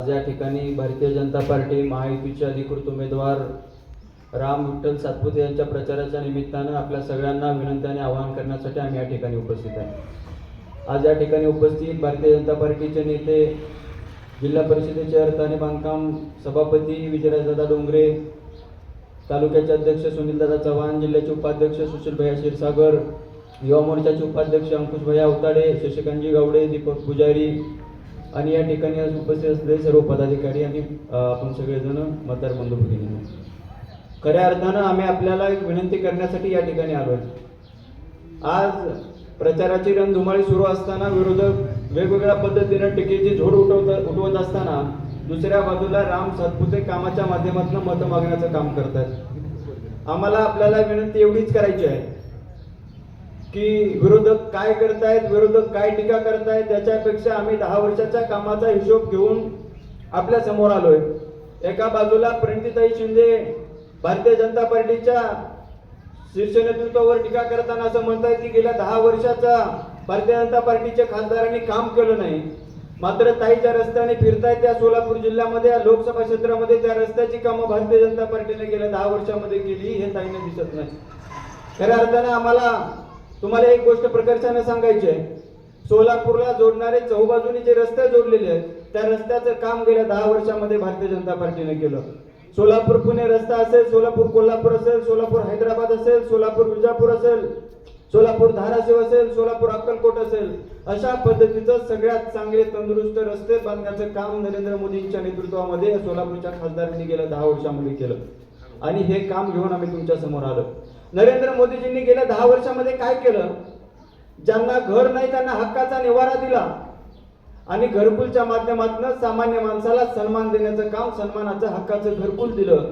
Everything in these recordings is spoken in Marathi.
आज या ठिकाणी भारतीय जनता पार्टी महायुतीचे अधिकृत उमेदवार राम विठ्ठल सातपुते यांच्या प्रचाराच्या निमित्तानं आपल्या सगळ्यांना विनंती आणि आवाहन करण्यासाठी आम्ही या ठिकाणी उपस्थित आहे. आज या ठिकाणी उपस्थित भारतीय जनता पार्टीचे नेते जिल्हा परिषदेचे अर्थ आणि बांधकाम सभापती विजयराजदादा डोंगरे तालुक्याचे अध्यक्ष सुनीलदादा चव्हाण जिल्ह्याचे उपाध्यक्ष सुशीलभैया क्षीरसागर युवा मोर्चाचे उपाध्यक्ष अंकुशभैया अवताडे शशिकांतजी गावडे दीपक पुजारी आणि या ठिकाणी आज उपस्थित असलेले सर्व पदाधिकारी आणि आपण सगळेजण मतदार बंधू भगिनी. खऱ्या अर्थानं आम्ही आपल्याला एक विनंती करण्यासाठी या ठिकाणी आलो आज प्रचाराची रणधुमाळी सुरू असताना विरोधक वेगवेगळ्या पद्धतीनं टीकेची झोड उठवत उठवत असताना दुसऱ्या बाजूला राम सातपुते कामाच्या माध्यमातून मतं मागण्याचं काम करतात आम्हाला आपल्याला विनंती एवढीच करायची आहे की विरोधक काय करतायत विरोधक काय टीका करतायत त्याच्यापेक्षा आम्ही दहा वर्षाच्या कामाचा हिशोब घेऊन आपल्यासमोर आलोय. एका बाजूला प्रणितीताई शिंदे भारतीय जनता पार्टीच्या शीर्ष नेतृत्वावर टीका करताना असं म्हणतायत की गेल्या दहा वर्षाचा भारतीय जनता पार्टीच्या खासदारांनी काम केलं नाही. मात्र ताईच्या रस्त्याने फिरतायत त्या सोलापूर जिल्ह्यामध्ये या लोकसभा क्षेत्रामध्ये त्या रस्त्याची कामं भारतीय जनता पार्टीने गेल्या दहा वर्षामध्ये केली हे ताईने दिसत नाही. खऱ्या अर्थानं आम्हाला तुम्हाला एक गोष्ट प्रकर्षाने सांगायची आहे. सोलापूरला जोडणारे चौबाजूनी जे रस्ते जोडलेले आहेत त्या रस्त्याचं काम गेल्या दहा वर्षामध्ये भारतीय जनता पार्टीने केलं. सोलापूर पुणे रस्ता असेल सोलापूर कोल्हापूर असेल सोलापूर हैदराबाद असेल सोलापूर विजापूर असेल सोलापूर धाराशिव असेल सोलापूर अक्कलकोट असेल अशा पद्धतीचं सगळ्यात चांगले तंदुरुस्त रस्ते बांधण्याचं काम नरेंद्र मोदींच्या नेतृत्वामध्ये सोलापूरच्या खासदारांनी गेल्या दहा वर्षामध्ये केलं. आणि हे काम घेऊन आम्ही तुमच्यासमोर आलो. नरेंद्र मोदीजींनी गेल्या दहा वर्षामध्ये काय केलं? ज्यांना घर नाही त्यांना हक्काचा निवारा दिला. आणि घरकुलच्या माध्यमातून सामान्य माणसाला सन्मान देण्याचं काम सन्मानाचं हक्काचं घरकुल दिलं.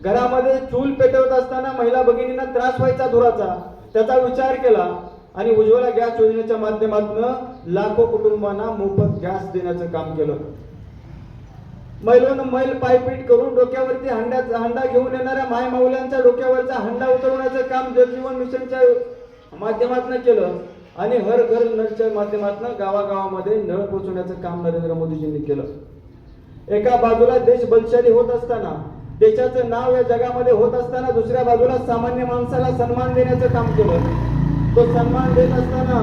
घरामध्ये चूल पेटवत असताना महिला भगिनींना त्रास व्हायचा धुराचा त्याचा विचार केला. आणि उज्ज्वला गॅस योजनेच्या माध्यमातून लाखो कुटुंबांना मोफत गॅस देण्याचं काम केलं. मैलोन मैल पायपीट करून डोक्यावरती हंड्याचा हंडा घेऊन येणाऱ्या माय माऊल्यांच्या डोक्यावरचा हंडा उतरवण्याचं काम जलजीवन मिशनच्या माध्यमातून केलं आणि हर घर नळच्या माध्यमातून गावागावामध्ये नळ पोचवण्याचं काम नरेंद्र मोदीजींनी केलं. एका बाजूला देश बलशाली होत असताना देशाचं नाव या जगामध्ये होत असताना दुसऱ्या बाजूला सामान्य माणसाला सन्मान देण्याचं काम केलं. तो सन्मान देत असताना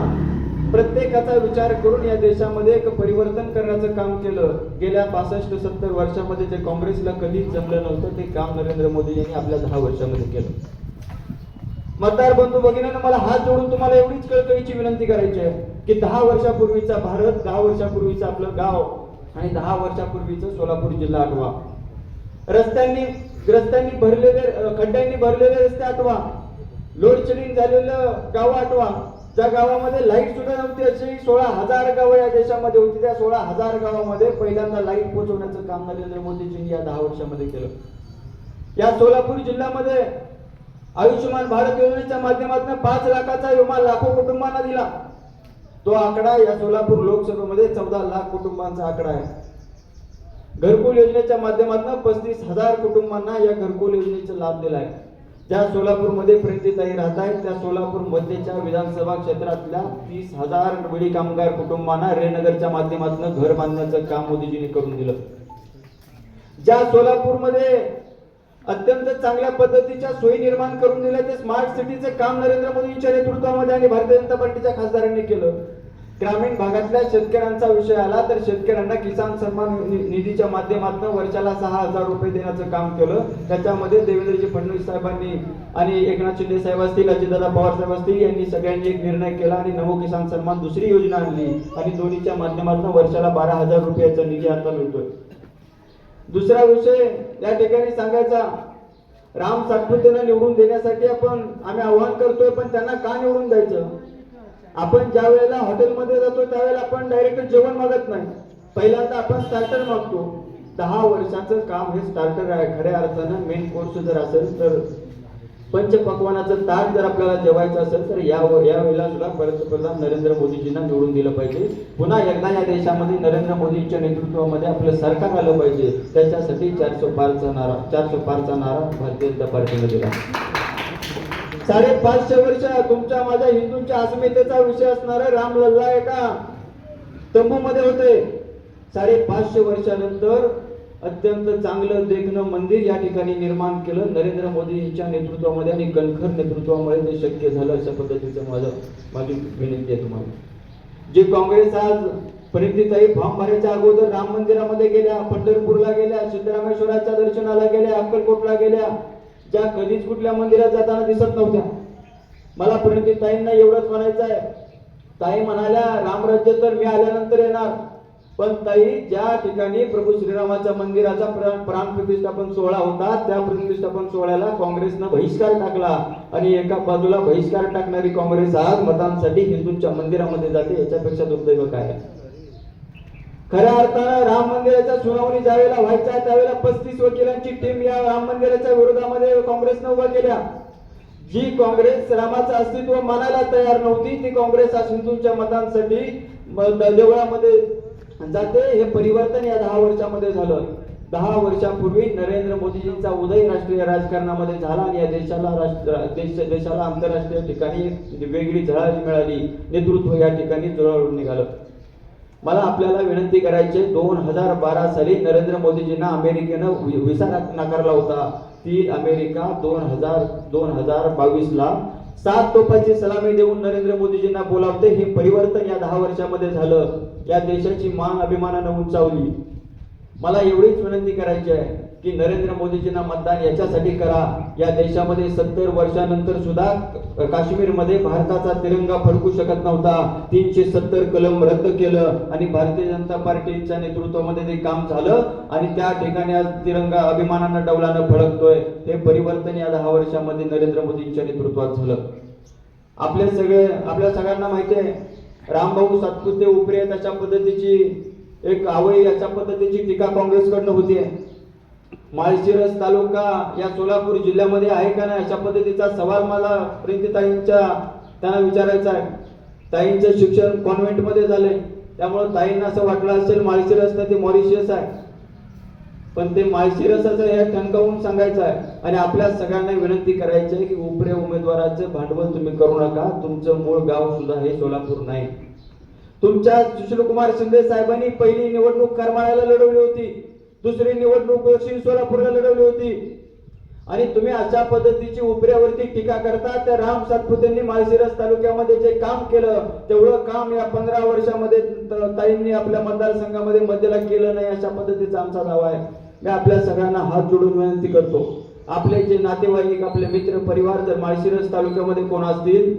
प्रत्येकाचा विचार करून या देशामध्ये एक परिवर्तन करण्याचं काम केलं. गेल्या पासष्ट सत्तर वर्षामध्ये जे काँग्रेसला कधीच जमलं नव्हतं ते काम नरेंद्र मोदी यांनी आपल्या दहा वर्षामध्ये केलं. मतदार बंधू भगिनीनं मला हात जोडून तुम्हाला एवढीच कळकळीची विनंती करायची आहे की दहा वर्षापूर्वीचा भारत दहा वर्षापूर्वीचं आपलं गाव आणि दहा वर्षापूर्वीचं सोलापूर जिल्हा आठवा. रस्त्यांनी रस्त्यांनी भरलेले खड्ड्यांनी भरलेले रस्ते आठवा. लोडशेडिंग झालेलं गाव आठवा. ज्या गावामध्ये लाइट सुद्धा नव्हती अशी सोळा हजार गावं या देशामध्ये होती. त्या सोळा हजार गावामध्ये पहिल्यांदा लाइट पोहोचवण्याचं काम नरेंद्र मोदीजींनी या दहा वर्षामध्ये केलं. या सोलापूर जिल्ह्यामध्ये आयुष्यमान भारत योजनेच्या माध्यमातून पाच लाखाचा विमा लाखो कुटुंबांना दिला. तो आकडा या सोलापूर लोकसभेमध्ये चौदा लाख कुटुंबांचा आकडा आहे. घरकुल योजनेच्या माध्यमातून पस्तीस हजार कुटुंबांना या घरकुल योजनेचा लाभ दिला आहे. ज्या सोलापूरमध्ये प्रणितीताई राहत आहेत त्या सोलापूर मध्यच्या विधानसभा क्षेत्रातल्या तीस हजार बडी कामगार कुटुंबांना रेनगरच्या माध्यमातून घर बांधण्याचं काम मोदीजींनी करून दिलं. ज्या सोलापूरमध्ये अत्यंत चांगल्या पद्धतीच्या सोयी निर्माण करून दिल्या ते स्मार्ट सिटीचं काम नरेंद्र मोदींच्या नेतृत्वामध्ये आणि भारतीय जनता पार्टीच्या खासदारांनी केलं. ग्रामीण भागातल्या शेतकऱ्यांचा विषय आला तर शेतकऱ्यांना किसान सन्मान निधीच्या माध्यमातून वर्षाला सहा हजार रुपये देण्याचं काम केलं. त्याच्यामध्ये देवेंद्रजी फडणवीस साहेबांनी आणि एकनाथ शिंदे साहेब असतील अजितदादा पवार साहेब असतील यांनी सगळ्यांनी एक निर्णय केला आणि नमो किसान सन्मान दुसरी योजना आणली. आणि दोन्हीच्या माध्यमातून वर्षाला बारा हजार रुपयाचा निधी आता मिळतोय. दुसरा विषय या ठिकाणी सांगायचा. राम सातपुतेला निवडून देण्यासाठी आपण आम्ही आव्हान करतोय पण त्यांना का निवडून द्यायचं? आपण ज्या वेळेला हॉटेलमध्ये जातो त्यावेळेला आपण डायरेक्ट जेवण मागत नाही. पहिल्यांदा आपण स्टार्टर मागतो. दहा वर्षाचं काम हे स्टार्टर आहे. खऱ्या अर्थानं मेन कोर्स जर असेल तर. पंचपक्वानाचं ताट जर आपल्याला जेवायचं असेल तर या यावेळेला सुद्धा पंतप्रधान नरेंद्र मोदीजींना निवडून दिलं पाहिजे. पुन्हा एकदा या देशामध्ये नरेंद्र मोदींच्या नेतृत्वामध्ये आपलं सरकार आलं पाहिजे. त्याच्यासाठी चारशे पारचा नारा चारशे पारचा नारा भारतीय जनता पार्टीने दिला. साडेपाचशे वर्ष तुमच्या माझ्या हिंदूंच्या अस्मितेचा विषय असणारे रामलल्ला एका तंबूमध्ये होते. साडेपाचशे वर्षानंतर अत्यंत चांगलं देखणं मंदिर या ठिकाणी निर्माण केलं. नरेंद्र मोदींच्या नेतृत्वामध्ये आणि कणखर नेतृत्वामुळे ते शक्य झालं अशा पद्धतीचं माझं माझी विनंती आहे तुम्हाला. जे काँग्रेस आज परिणितीताई फॉर्म भरायच्या अगोदर राम मंदिरामध्ये गेल्या पंढरपूरला गेल्या सिद्धरामेश्वराच्या दर्शनाला गेल्या अक्कलकोटला गेल्या ज्या कधीच कुठल्या मंदिरात जाताना दिसत नव्हत्या. मला परिणितीताईंना एवढंच म्हणायचं आहे. ताई म्हणाल्या रामराज्य तर मी आल्यानंतर येणार. पण ताई ज्या ठिकाणी प्रभू श्रीरामाच्या मंदिराचा प्रा- प्राण प्रतिष्ठापन सोहळा होता त्या प्रतिष्ठापन सोहळ्याला काँग्रेसनं बहिष्कार टाकला आणि एका बाजूला बहिष्कार टाकणारी काँग्रेस आज मतांसाठी हिंदूंच्या मंदिरामध्ये जाते याच्यापेक्षा दुर्दैव काय आहे? खऱ्या अर्थानं राम मंदिराच्या सुनावणी ज्यावेळेला व्हायच्या त्यावेळेला पस्तीस वकिलांची टीम या राम मंदिराच्या विरोधामध्ये काँग्रेसनं उभा केल्या. जी काँग्रेस रामाचं अस्तित्व मानायला तयार नव्हती ती काँग्रेस आज हिंदूंच्या मतांसाठी देवळामध्ये जाते. हे परिवर्तन या दहा वर्षामध्ये झालं. दहा वर्षापूर्वी नरेंद्र मोदीजींचा उदय राष्ट्रीय राजकारणामध्ये झाला आणि या देशाला राष्ट्र देश देशाला आंतरराष्ट्रीय ठिकाणी वेगळी झळाळी मिळाली. नेतृत्व या ठिकाणी जुळवून निघालं. मला आपल्याला विनंती करायची आहे, दोन हजार बारा साली नरेंद्र मोदीजींना अमेरिकेनं वि- व्हिसा नाकारला होता. ती अमेरिका दोन हजार दोन हजार बावीसला सात तोफाची सलामी देऊन नरेंद्र मोदीजींना बोलावते. हे परिवर्तन या दहा वर्षामध्ये झालं. या देशाची मान अभिमानानं उंचावली. मला एवढीच विनंती करायची आहे. की नरेंद्र मोदीजींना मतदान याच्यासाठी करा. या देशामध्ये सत्तर वर्षानंतर सुद्धा काश्मीरमध्ये भारताचा तिरंगा फडकू शकत नव्हता. तीनशे सत्तर कलम रद्द केलं आणि भारतीय जनता पार्टीच्या नेतृत्वामध्ये ते काम झालं आणि त्या ठिकाणी आज तिरंगा अभिमानानं डौलानं फडकतोय. हे परिवर्तन या दहा वर्षामध्ये नरेंद्र मोदींच्या नेतृत्वात झालं. आपले सगळे आपल्या सगळ्यांना माहिती आहे रामभाऊ सातपुते उपरे त्याच्या पद्धतीची एक आवई याच्या पद्धतीची टीका काँग्रेसकडनं होती माळशिरस तालुका या सोलापूर जिल्ह्यामध्ये आहे का नाही अशा पद्धतीचा सवाल मला प्रिंतीताईंच्या त्यांना विचारायचा आहे. ताईंचं शिक्षण कॉन्व्हेंटमध्ये झालंय. त्यामुळं ताईंना असं वाटलं असेल माळशिरस तर ते मॉरिशियस आहे. पण ते माळशिरसाचं हे ठणकावून सांगायचं आहे. आणि आपल्या सगळ्यांना विनंती करायची आहे की उपरे उमेदवाराचं भांडवल तुम्ही करू नका. तुमचं मूळ गाव सुद्धा हे सोलापूर नाही. तुमच्या सुशीलकुमार शिंदे साहेबांनी पहिली निवडणूक करमाळ्याला लढवली होती. दुसरी निवडणूक दक्षिण सोलापूरला लढवली होती. आणि तुम्ही अशा पद्धतीची उपऱ्यावरती टीका करता त्या राम सातपुतेंनी माळशिरस तालुक्यामध्ये जे काम केलं तेवढं काम या पंधरा वर्षामध्ये ताईंनी आपल्या मतदारसंघामध्ये मध्यला केलं नाही अशा पद्धतीचा आमचा दावा आहे. मी आपल्या सगळ्यांना हात जोडून विनंती करतो. आपले जे नातेवाईक आपले मित्र परिवार जर माळशिरस तालुक्यामध्ये कोण असतील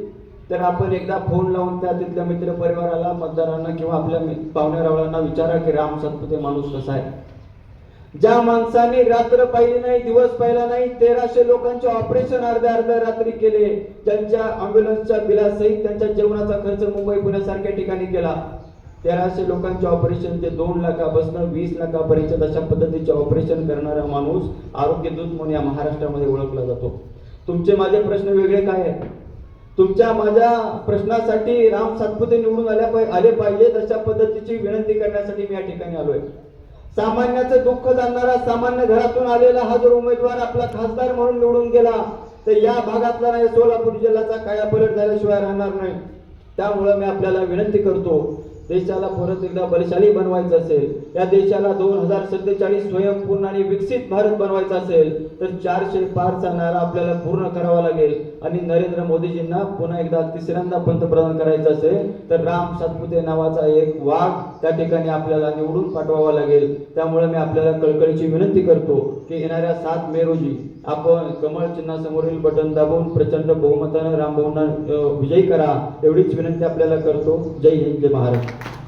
तर आपण एकदा फोन लावून त्या तिथल्या मित्र परिवाराला मतदारांना किंवा आपल्या मि- विचारा की राम सातपुते माणूस कसा आहे. ज्या माणसाने रात्र पाहिली नाही दिवस पाहिला नाही तेराशे लोकांचे ऑपरेशन अर्ध्या अर्ध्या रात्री केले. त्यांच्या अँब्युलन्सच्या बिलासहित त्यांच्या जेवणाचा खर्च मुंबई पुण्यासारख्या ठिकाणी केला. तेराशे लोकांचे ऑपरेशन ते दोन लाखापासून वीस लाखापर्यंत अशा पद्धतीचे ऑपरेशन करणारा माणूस आरोग्य दूत म्हणून या महाराष्ट्रामध्ये ओळखला जातो. तुमचे माझे प्रश्न वेगळे काय आहेत? तुमच्या माझ्या प्रश्नासाठी राम सातपुते निवडून आल्या आले पाहिजेत अशा पद्धतीची विनंती करण्यासाठी मी या ठिकाणी आलोय. सामान्याचं दुःख जाणणारा सामान्य घरातून आलेला हा जर उमेदवार आपला खासदार म्हणून निवडून गेला तर या भागातला नाही सोलापूर जिल्ह्याचा कायापलट झाल्याशिवाय राहणार नाही. त्यामुळं मी आपल्याला विनंती करतो देशाला परत एकदा बलशाली बनवायचं असेल या देशाला दोन हजार सत्तेचाळीस स्वयंपूर्ण आणि विकसित भारत बनवायचा असेल तर चारशे पारचा नारा आपल्याला पूर्ण करावा लागेल. आणि नरेंद्र मोदीजींना पुन्हा एकदा तिसऱ्यांदा पंतप्रधान करायचं असेल तर राम सातपुते नावाचा एक वाघ त्या ठिकाणी आपल्याला निवडून पाठवावा लागेल. त्यामुळे मी आपल्याला कळकळीची विनंती करतो की येणाऱ्या सात मे रोजी आपण कमळ चिन्हासमोरील बटन दाबून प्रचंड बहुमतानं रामभाऊंना विजयी करा एवढीच विनंती आपल्याला करतो. जय हिंद जय महाराष्ट्र.